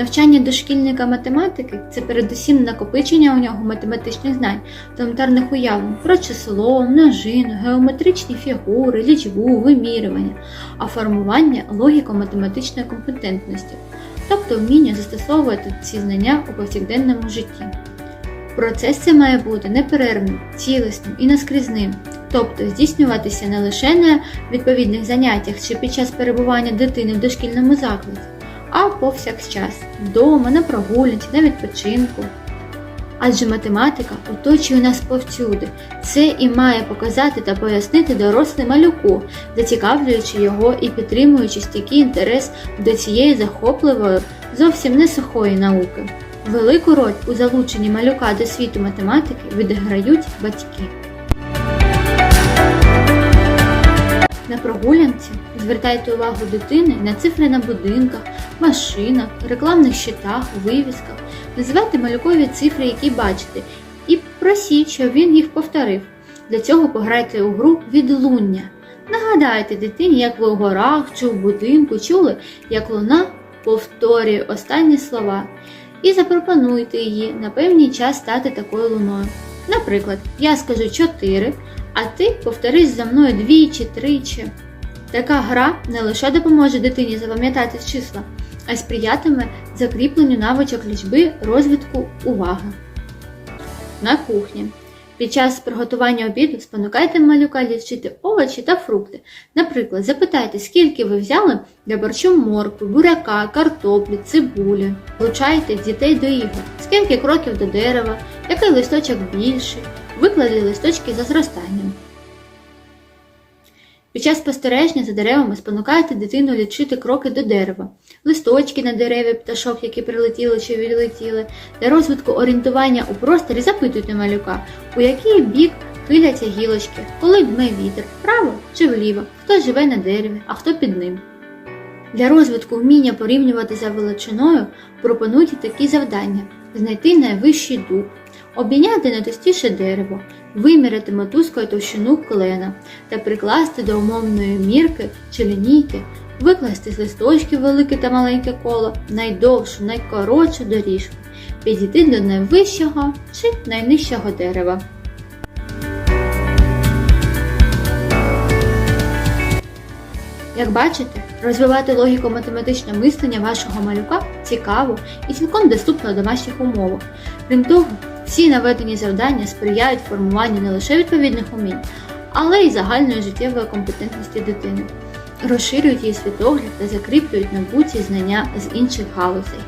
Навчання дошкільника математики це передусім накопичення у нього математичних знань, елементарних уявлень про число, множину, геометричні фігури, лічбу, вимірювання, а формування логіко-математичної компетентності, тобто вміння застосовувати ці знання у повсякденному житті. Процес це має бути неперервним, цілісним і наскрізним, тобто здійснюватися не лише на відповідних заняттях чи під час перебування дитини в дошкільному закладі, а повсякчас вдома, на прогулянці, на відпочинку. Адже математика оточує нас повсюди. Це і має показати та пояснити дорослий малюку, зацікавлюючи його і підтримуючи стійкий інтерес до цієї захопливої, зовсім не сухої науки. Велику роль у залученні малюка до світу математики відіграють батьки. На прогулянці звертайте увагу дитини на цифри на будинках, машинах, рекламних щитах, вивісках. Називайте малюкові цифри, які бачите, і просіть, щоб він їх повторив. Для цього пограйте у гру відлуння. Нагадайте дитині, як ви у горах чи в будинку чули, як луна повторює останні слова. І запропонуйте її на певний час стати такою луною. Наприклад, я скажу 4, а ти повториш за мною двічі, тричі. Така гра не лише допоможе дитині запам'ятати числа, а й сприятиме закріпленню навичок лічби, розвитку уваги. На кухні. Під час приготування обіду спонукайте малюка лічити овочі та фрукти. Наприклад, запитайте, скільки ви взяли для борщу моркви, буряка, картоплі, цибулі. Влучайте дітей до ігор. Скільки кроків до дерева, який листочок більший, виклади листочки за зростанням. Під час спостереження за деревами спонукайте дитину лічити кроки до дерева, листочки на дереві, пташок, які прилетіли чи відлетіли. Для розвитку орієнтування у просторі запитуйте малюка, у який бік хиляться гілочки, коли дме вітер, вправо чи вліво, хто живе на дереві, а хто під ним. Для розвитку вміння порівнювати за величиною пропонуйте такі завдання: знайти найвищий дуб, обійняти найтовстіше дерево, виміряти мотузкою товщину клена та прикласти до умовної мірки чи лінійки, викласти з листочків велике та маленьке коло, найдовшу, найкоротшу доріжку, підійти до найвищого чи найнижчого дерева. Як бачите, розвивати логіко-математичне мислення вашого малюка цікаво і цілком доступно в домашніх умовах. Крім того, всі наведені завдання сприяють формуванню не лише відповідних умінь, але й загальної життєвої компетентності дитини, розширюють її світогляд та закріплюють набуті знання з інших галузей.